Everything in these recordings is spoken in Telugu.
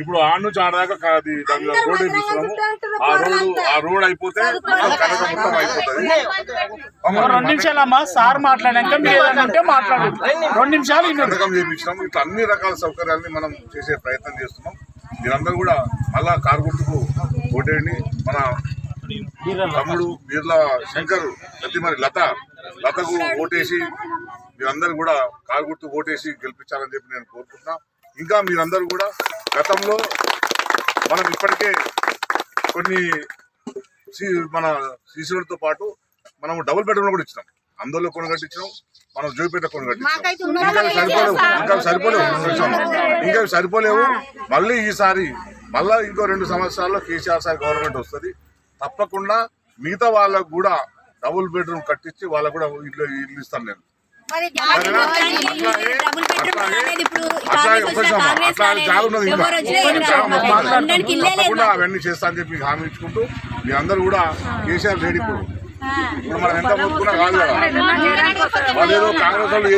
ఇప్పుడు ఆడ నుంచి ఆడ దాకా కా- అది రోడ్ వేపిస్తున్నాము ఆ రోడ్ ఆ రోడ్ అయిపోతే కనక మొత్తం అయిపోతుంది. రెండు నిమిషాలమ్మా సార్ మాట్లాడాక మీరు రెండు నిమిషాలు. పథకం చేపించినాం ఇట్లా అన్ని రకాల సౌకర్యాలని మనం చేసే ప్రయత్నం చేస్తున్నాం. మీరందరూ కూడా మళ్ళా కారు గుర్తుకు ఓటేయండి. మన తమ్ముడు బీర్ల శంకర్ మరి లత లతకు ఓటేసి మీరందరూ కూడా కారు గుర్తు ఓటేసి గెలిపించాలని చెప్పి నేను కోరుకుంటున్నా. ఇంకా మీరందరూ కూడా గతంలో మనం ఇప్పటికే కొన్ని మన సీసీలతో పాటు మనం డబుల్ బెడ్రూమ్ కూడా ఇచ్చినాం. అందులో కొన్ని కట్టించినాం మనం జోయిపేట కొన్ని కట్టించాం ఇంకా సరిపోలేవు ఇంకా సరిపోలేవు ఇంకా సరిపోలేవు. మళ్ళీ ఈసారి మళ్ళా ఇంకో రెండు సంవత్సరాల్లో కేసీఆర్ సార్ గవర్నమెంట్ వస్తుంది. తప్పకుండా మిగతా వాళ్ళకు కూడా డబుల్ బెడ్రూమ్ కట్టించి వాళ్ళకు కూడా ఇల్లు ఇల్లు ఇస్తాను నేను. అవన్నీ చేస్తా అని చెప్పి హామీ ఇచ్చుకుంటూ మీరందరూ కూడా కేసీఆర్ రెడీ ఇప్పుడు. ఇప్పుడు మనం ఎంత మొత్తుకున్నా కాదు కదా. వాళ్ళు ఏదో కాంగ్రెస్ వాళ్ళు.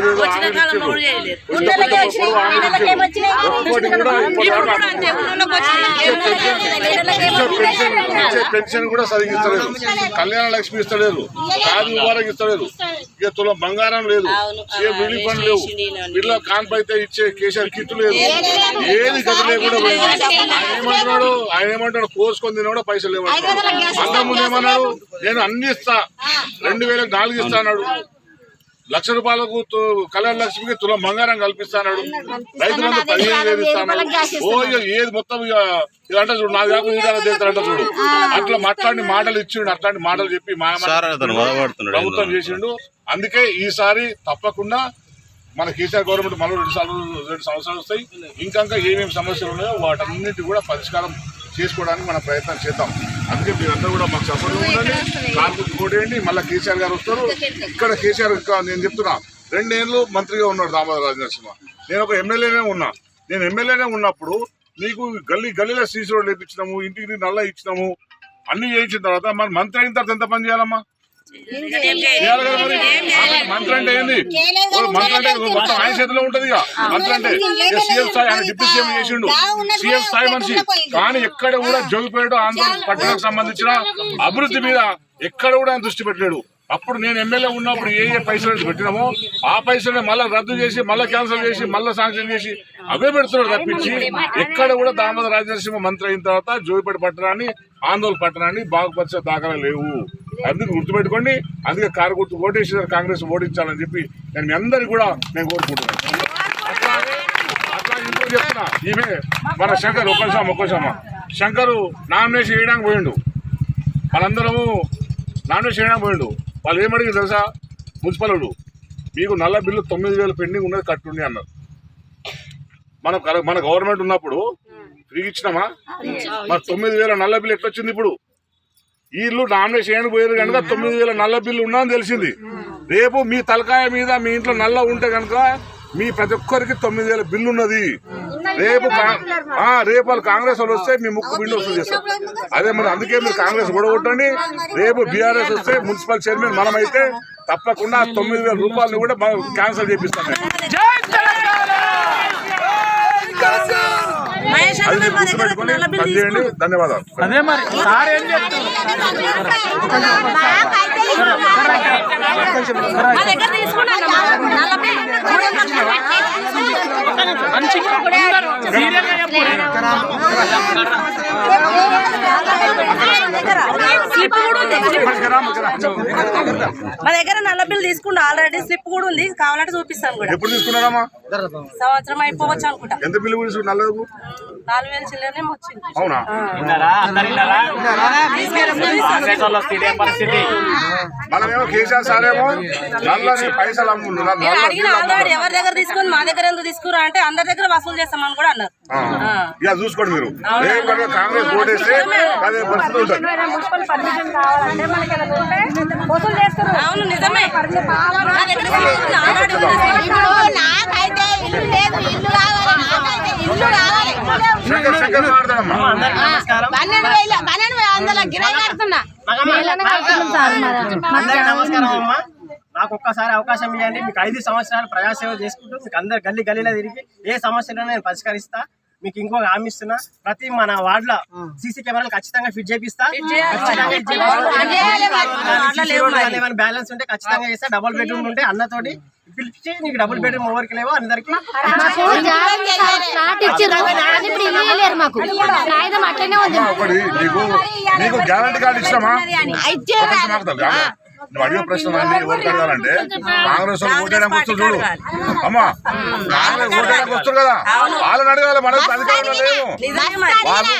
ఒక్కోటి కూడా ఇప్పటిదాకా పెన్షన్ పెన్షన్ కూడా సరిగ్గా ఇస్తలేదు. కళ్యాణ లక్ష్మి ఇస్తలేదు. రాజు ముబారక్ ఇస్తలేదు. ఇక తులం బంగారం లేదు. ఏ మిగిలి పనులు లేవు. పిల్ల కాన్పు అయితే ఇచ్చే కేసీఆర్ కిట్ లేదు. ఏది గది లేకుండా ఆయన ఏమంటున్నాడు? ఆయన ఏమంటాడు కోసుకొని తిన కూడా పైసలు లేవంటున్నాడు అన్న ముందు ఏమన్నాడు? నేను అన్ని ఇస్తా. రెండు వేలకు నాలుగు ఇస్తా అన్నాడు. లక్ష రూపాయలకు తు- కళ్యాణ లక్ష్మికి తులం బంగారం కల్పిస్తాడు రైతు బంధు పదిహేను వేలు ఇస్తాను ఓ ఏది మొత్తం ఇక ఇదంటే చూడు నాకు కాకుండా ఇదంటే చేస్తారంట చూడు. అట్లా మాట్లాడి మాటలు ఇచ్చిండు అట్లాంటి మాటలు చెప్పి ప్రభుత్వం చేసిండు. అందుకే ఈసారి తప్పకుండా మన కేసీఆర్ గవర్నమెంట్ మరో రెండు సార్లు రెండు సంవత్సరాలు వస్తాయి. ఇంకా ఇంకా ఏమేమి సమస్యలు ఉన్నాయో వాటన్నిటి కూడా పరిష్కారం చేసుకోవడానికి మన ప్రయత్నం చేద్దాం. అందుకే మీరందరూ కూడా మాకు సపోర్ట్ ఉండండి. కార్మిక కోటేయండి మళ్ళీ కేసీఆర్ గారు వస్తారు. ఇక్కడ కేసీఆర్ నేను చెప్తున్నా. రెండేళ్ళు మంత్రిగా ఉన్నాడు దామోదర రాజనరసింహ. నేను ఒక ఎమ్మెల్యేనే ఉన్నా. నేను ఎమ్మెల్యేనే ఉన్నప్పుడు నీకు గల్లీ గల్లీలో సీసీ రోడ్లు వేయించినాము ఇంటికి నల్ల ఇచ్చినాము అన్ని చేయించిన తర్వాత మన మంత్రి అయిన తర్వాత ఎంత పని చేయాలమ్మా? మంత్రి అంటే ఏంది? ఓ మంత్రి అంటే మొత్తం ఆయన చేతిలో ఉంటది ఇక. మంత్రి అంటే ఇక సీఎం స్థాయి ఆయన డిప్యూటీ సీఎం చేసిండు. సీఎం స్థాయి మనిషి. కానీ ఎక్కడ కూడా జోగిపేట ఆంధ్ర పట్టణానికి సంబంధించిన అభివృద్ధి మీద ఎక్కడ కూడా ఆయన దృష్టి పెట్టలేడు. అప్పుడు నేను ఎమ్మెల్యే ఉన్నప్పుడు ఏ ఏ పైసలు పెట్టినామో ఆ పైసలు మళ్ళీ రద్దు చేసి మళ్ళీ క్యాన్సిల్ చేసి మళ్ళీ శాంక్షన్ చేసి అవే పెడుతున్నాడు తప్పించి ఎక్కడ కూడా దామోదర రాజనరసింహ మంత్రి అయిన తర్వాత జోగిపేట పట్టణాన్ని ఆందోళన పట్టణాన్ని బాగుపరిచే దాఖలా లేవు. అందుకు గుర్తుపెట్టుకోండి. అందుకే కారు గుర్తు ఓటేసి కాంగ్రెస్ ఓడించాలని చెప్పి నేను మీ అందరికి కూడా నేను కోరుకుంటున్నాను. అట్లాగే అట్లా ఇంకో చెప్తున్నా. ఈమె మన శంకర్ ఒక్కసామ ఒక్కసామ శంకరు నామినేషన్ వేయడానికి పోయిండు. మనందరము నామినేషన్ వేయడానికి పోయిండు. వాళ్ళు ఏమడిగి తెలుసా? మున్సిపల్ మీకు నల్ల బిల్లు తొమ్మిది వేలు పెండింగ్ ఉన్నది కట్టుండి అన్నారు. మన మన గవర్నమెంట్ ఉన్నప్పుడు ఫ్రీ ఇచ్చినామా? మరి తొమ్మిది వేల నల్ల బిల్లు ఎట్లా వచ్చింది ఇప్పుడు? ఇల్లు నామినేషన్ చేయడానికి పోయారు కనుక తొమ్మిది వేల నల్ల బిల్లు ఉన్నదని తెలిసింది. రేపు మీ తలకాయ మీద మీ ఇంట్లో నల్ల ఉంటే కనుక మీ ప్రతి ఒక్కరికి తొమ్మిది వేల బిల్లు ఉన్నది. రేపు రేపు వాళ్ళు కాంగ్రెస్ వాళ్ళు వస్తే మీ ముక్కు బిల్లు వసూలు చేస్తారు. అదే మరి అందుకే మీరు కాంగ్రెస్ గొడవట్టండి రేపు బీఆర్ఎస్ వస్తే మున్సిపల్ చైర్మన్ మనమైతే తప్పకుండా తొమ్మిది వేల రూపాయలు కూడా క్యాన్సిల్ చేపిస్తాం అది మీరు గుర్తుపెట్టుకొని పనిచేయండి ధన్యవాదాలు. అదే మరి సార్ ఏం చెప్తున్నారు? మా దగ్గర. స్లిప్ కూడా ఉంది. మా నల్ల బిల్ తీసుకుంటా ఆల్రెడీ స్లిప్ కూడా ఉంది. కావాలంటే చూపిస్తాను కూడా. ఎప్పుడు తీసుకున్నారమ్మా? సంవత్సరం అయిపోవచ్చు అనుకుంటా. ఎంత బిల్లు నల్లదు? నాలుగు వేల చిల్లరనే వచ్చింది. అవునా? విన్నారా? అందరు విన్నారా? కాంగ్రెస్ వాళ్ళు వస్తే ఇదే పరిస్థితి? మనమేమో కేసీఆర్ సార్ ఏమో నల్లని పైసలు అమ్ము నల్ల నేను నల్ల అడిగిన బిల్లు ఆల్రెడీ ఎవరి దగ్గర తీసుకొని మా దగ్గర ఎందుకు తీసుకురా అంటే అందరి దగ్గర వసూలు చేస్తామని కూడా అన్నారు. ఇక చూసుకోండి మీరు. కాంగ్రెస్ ఓటేస్తే అదే పరిస్థితి ఉంటుంది. అవును నిజమే. నాకైతే ఇల్లు లేదు ఇల్లు కావాలి. నాకైతే ఇల్లు కావాలి పన్నెండు వేల పన్నెండు వేల వందల గిరాయి కడుతున్నా. అందరికీ నమస్కారం అమ్మా. నాకు ఒక్కసారి అవకాశం ఇవ్వండి. మీకు ఐదు సంవత్సరాలు ప్రజాసేవ చేసుకుంటూ మీకు అందరు గల్లీ గల్లీలో తిరిగి ఏ సమస్యలను నేను పరిష్కరిస్తా మీకు ఇంకొక హామీ ఇస్తున్నా. ప్రతి మన వార్డ్లో సీసీ కెమెరాలు ఖచ్చితంగా ఫిట్ చేపిస్తా. బ్యాలెన్స్ ఉంటే ఖచ్చితంగా చేస్తా. డబుల్ బెడ్రూమ్ ఉంటే అన్నతోటి పిలిచి నీకు డబుల్ బెడ్రూమ్ ఎవరికి లేవో. అందరికి ఫ్లాట్ ఇచ్చిర్రు కానీ ఇప్పుడు ఇల్లు ఇవ్వలేరు మాకు. కాగితం అట్లనే ఉంది. ఒకటి నీకు నీకు గ్యారంటీ కార్డు గ్యారెంటీ. నువ్వు అడిగే ప్రశ్న అన్ని ఎవరికి అడగాలంటే కాంగ్రెస్ ఓటేయడానికి చూడు. అమ్మా కాంగ్రెస్ ఓటేయడానికి వస్తారు కదా. వాళ్ళని అడగాలి అధికారంలో వాళ్ళు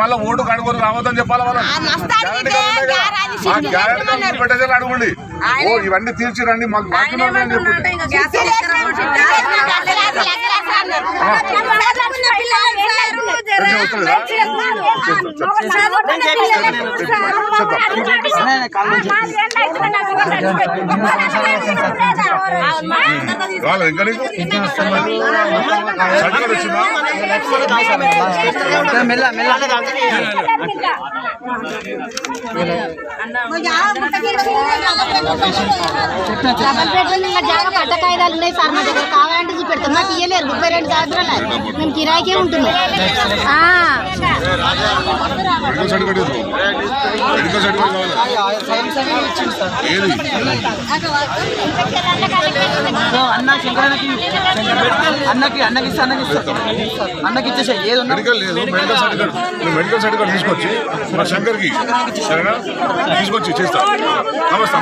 మళ్ళీ ఓటు కడుకొని రావద్దని చెప్పాలి వాళ్ళని. గ్యారెంటీ అడగండి. ఓ ఇవన్నీ తీర్చిరండి మాకు బాకీ ఉన్నాయి అని చెప్పండి పెన్షన్ ఇంకా నీకు ఉన్నాయి. సార్ మా దగ్గర కావాలంటే చూపెడతాం. మాకు ఇయ్యలేరు. ముప్పై రెండు సంవత్సరాలు మేము కిరాయికే ఉంటున్నాం. ఆ. మెడికల్ సర్టిఫికేట్ ఇవ్వు. మెడికల్ సర్టిఫికేట్ కావాలి. ఏది? అన్న శంకరన్నకి అన్నకి అన్నకి ఇస్తే అన్నకి ఇస్తా. అన్నకి ఇచ్చేసే ఏది ఉన్నా. మెడికల్ లేదు మెడికల్ సర్టిఫికేట్ నువ్వు మెడికల్ సర్టిఫికేట్ తీసుకొచ్చి మా శంకర్కి సరేనా? తీసుకొచ్చి చేస్తా. నమస్తే